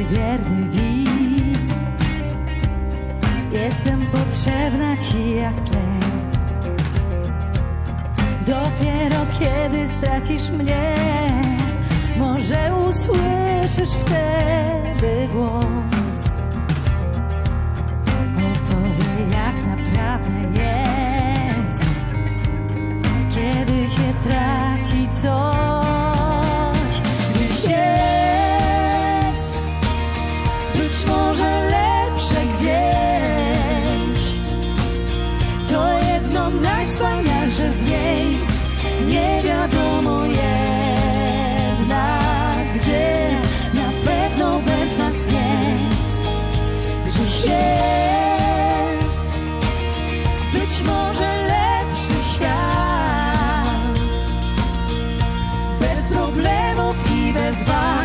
twój wierny wilk. Jestem potrzebna ci jak tlen. Dopiero kiedy stracisz mnie, może usłyszysz wtedy głos. Opowie jak naprawdę jest, kiedy się traci jedno najwspanialsze z miejsc, nie wiadomo jednak gdzie, na pewno bez nas nie. Gdzieś jest, być może lepszy świat, bez problemów i bez wad,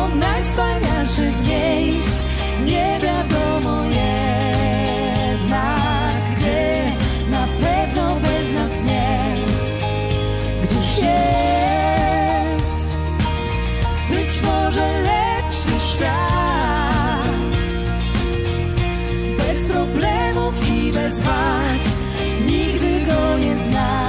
To jedno najwspanialsze z miejsc, nie wiadomo jednak gdzie, na pewno bez nas nie. Gdzieś jest, być może lepszy świat bez problemów i bez wad. Nigdy go nie znajdziesz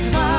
świat, bez